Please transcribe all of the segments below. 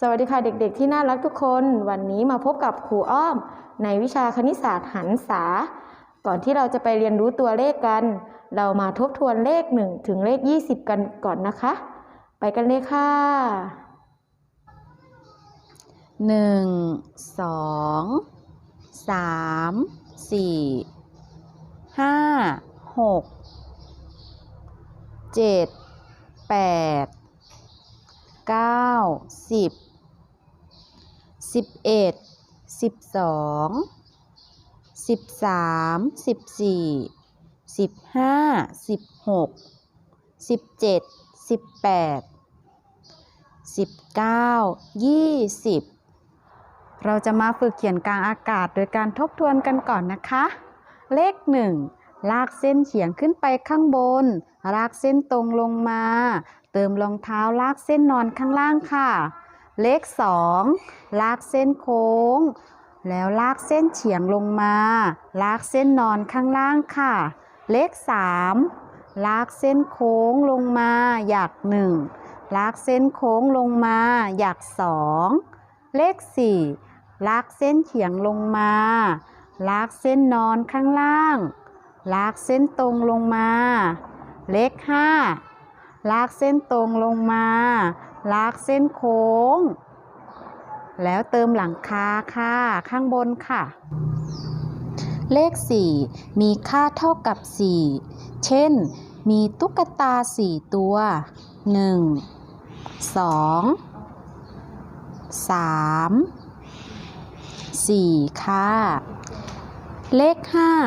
สวัสดีค่ะเด็กๆ ที่น่ารักทุกคน วันนี้มาพบกับครูอ้อม ในวิชาคณิตศาสตร์หันษา ก่อนที่เราจะไปเรียนรู้ตัวเลขกัน เรามาทบทวนเลข 1 ถึงเลข 20 กันก่อนนะคะ ไปกันเลยค่ะหนึ่งสองสามสี่ห้าหก เก้าสิบสิบเอ็ดสิบสองสิบสามสิบสี่สิบห้าสิบหกสิบเจ็ดสิบแปดสิบเก้ายี่สิบเราจะมาฝึกเขียนกลางอากาศโดยการทบทวนกันก่อนนะคะ เลขหนึ่งลากเส้นเฉียงขึ้นไปข้างบน ลากเส้นตรงลงมา เติมรองเท้าลากเส้นนอนข้างล่างค่ะ เลขสองลากเส้นโค้ง แล้วลากเส้นเฉียงลงมา ลากเส้นนอนข้างล่างค่ะ เลขสามลากเส้นโค้งลงมาหยักหนึ่งลากเส้นโค้งลงมาหยักสองเลขสี่ลากเส้นเฉียงลงมา ลากเส้นนอนข้างล่าง ลากเส้นตรงลงมา เลขห้า ลากเส้นตรงลงมา ลากเส้นโค้ง แล้วเติมหลังคาค่ะ ข้างบนค่ะ เลข 4 มีค่าเท่ากับ 4 เช่น มีตุ๊กตา 4 ตัว 1 2 3 4 ค่ะ เลข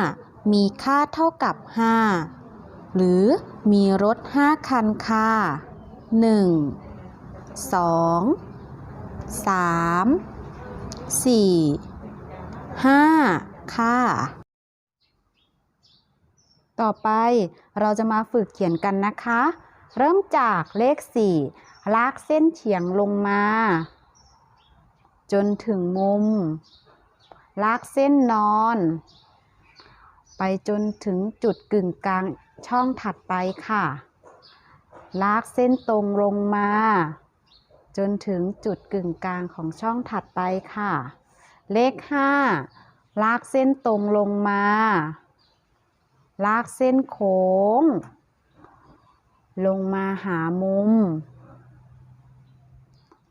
5 มีค่าเท่ากับ 5 หรือมีรถ 5 คันค่ะ 1 2 3 4 5 ค่ะ ต่อไปเราจะมาฝึกเขียนกันนะคะ เริ่มจากเลข 4 ลากเส้นเฉียงลงมา จนถึงมุม ลากเส้นนอน ไปจนถึงจุดกึ่งกลาง ช่องถัดไปค่ะ ลากเส้นตรงลงมา จนถึงจุดกึ่งกลางของช่องถัดไปค่ะ เลข 5 ลากเส้นตรงลงมา ลากเส้นโค้ง ลงมาหามุม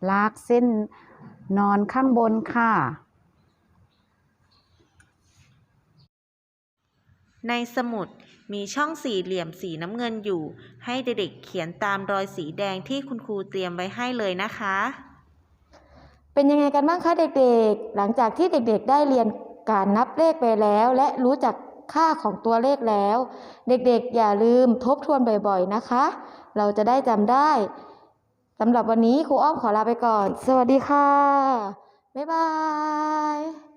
ลากเส้นนอนข้างบนค่ะ ในสมุดมีช่องสี่เหลี่ยมสีน้ำเงินอยู่ ให้เด็กๆเขียนตามรอยสีแดงที่คุณครูเตรียมไว้ให้เลยนะคะ เป็นยังไงกันบ้างคะเด็กๆ หลังจากที่เด็กๆ ได้เรียนการนับเลขไปแล้ว และรู้จักค่าของตัวเลขแล้ว เด็กๆ อย่าลืมทบทวนบ่อยๆนะคะ เราจะได้จำได้สำหรับวันนี้ครูอ้อมขอลาไปก่อน สวัสดีค่ะ บ๊ายบาย